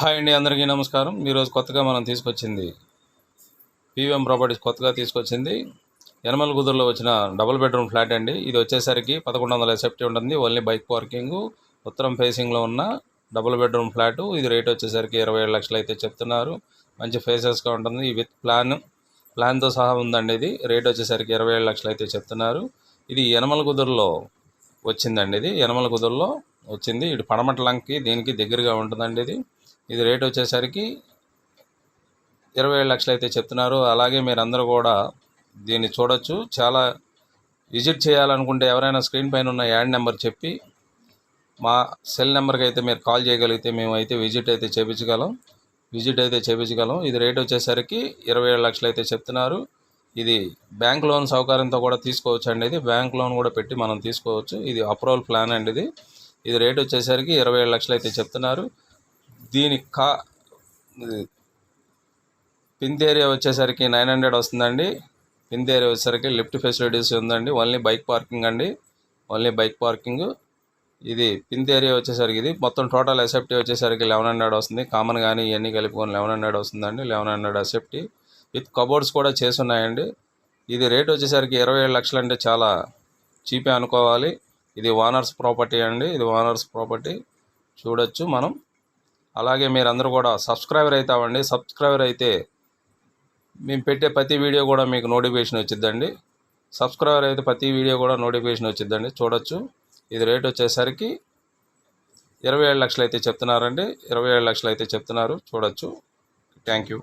Hi అండి అందరికీ నమస్కారం. ఈరోజు కొత్తగా మనం తీసుకొచ్చింది పీవీఎం ప్రాపర్టీస్ కొత్తగా తీసుకొచ్చింది యనమల గుదురులో వచ్చిన డబుల్ బెడ్రూమ్ ఫ్లాట్ అండి. ఇది వచ్చేసరికి పదకొండు వందల ఎసెప్టీ ఉంటుంది. ఓన్లీ బైక్ పార్కింగ్ ఉత్తరం ఫేసింగ్లో ఉన్న డబుల్ బెడ్రూమ్ ఫ్లాట్. ఇది రేట్ వచ్చేసరికి ఇరవై ఏడు లక్షలు అయితే చెప్తున్నారు. మంచి ఫేసెస్గా ఉంటుంది. విత్ ప్లాన్ ప్లాన్తో సహా ఉందండి ఇది. రేట్ వచ్చేసరికి ఇరవై ఏడు లక్షలు అయితే చెప్తున్నారు. ఇది యనమల కుదురులో వచ్చిందండి ఇది. యనమల కుదురులో వచ్చింది. ఇటు పడమటలంకి దీనికి దగ్గరగా ఉంటుందండి ఇది. ఇది రేట్ వచ్చేసరికి ఇరవై ఏడు లక్షలు అయితే చెప్తున్నారు. అలాగే మీరు అందరూ కూడా దీన్ని చూడొచ్చు. చాలా విజిట్ చేయాలనుకుంటే ఎవరైనా స్క్రీన్ పైన ఉన్న యాడ్ నెంబర్ చెప్పి మా సెల్ నెంబర్కి అయితే మీరు కాల్ చేయగలిగితే మేము అయితే విజిట్ అయితే చేపించగలం. విజిట్ అయితే చేపించగలం. ఇది రేట్ వచ్చేసరికి ఇరవై ఏడు లక్షలు అయితే చెప్తున్నారు. ఇది బ్యాంక్ లోన్ సౌకర్యంతో కూడా తీసుకోవచ్చు అండి ఇది బ్యాంక్ లోన్ కూడా పెట్టి మనం తీసుకోవచ్చు. ఇది అప్రూవల్ ప్లాన్ అండి ఇది. ఇది రేట్ వచ్చేసరికి ఇరవై ఏడు లక్షలు అయితే చెప్తున్నారు. దీని కా పింత్ ఏరియా వచ్చేసరికి నైన్ హండ్రెడ్ వస్తుందండి. పింత్ ఏరియా వచ్చేసరికి లిఫ్ట్ ఫెసిలిటీస్ ఉందండి. ఓన్లీ బైక్ పార్కింగ్ అండి. Only bike parking. ఇది పింత్ ఏరియా వచ్చేసరికి ఇది మొత్తం టోటల్ ఎసెప్టీ వచ్చేసరికి లెవెన్ హండ్రెడ్ వస్తుంది. కామన్ కానీ ఇవన్నీ కలుపుకొని లెవెన్ హండ్రెడ్ వస్తుందండి. Eleven hundred SFT with cupboards కూడా చేసి ఉన్నాయండి. ఇది రేట్ వచ్చేసరికి ఇరవై ఏడు లక్షలు అంటే చాలా చీపే అనుకోవాలి. ఇది ఓనర్స్ ప్రాపర్టీ అండి. ఇది ఓనర్స్ ప్రాపర్టీ. చూడొచ్చు మనం. అలాగే మీరందరూ కూడా సబ్స్క్రైబర్ అవుతామండి సబ్స్క్రైబర్ అయితే మేము పెట్టే ప్రతి వీడియో కూడా మీకు నోటిఫికేషన్ వచ్చిద్దండి. సబ్స్క్రైబర్ అయితే ప్రతి వీడియో కూడా నోటిఫికేషన్ వచ్చిద్దండి. చూడొచ్చు. ఇది రేట్ వచ్చేసరికి ఇరవై ఏడు లక్షలు అయితే చెప్తున్నారండి. ఇరవై ఏడు లక్షలు అయితే చెప్తున్నారు. చూడొచ్చు. Thank you.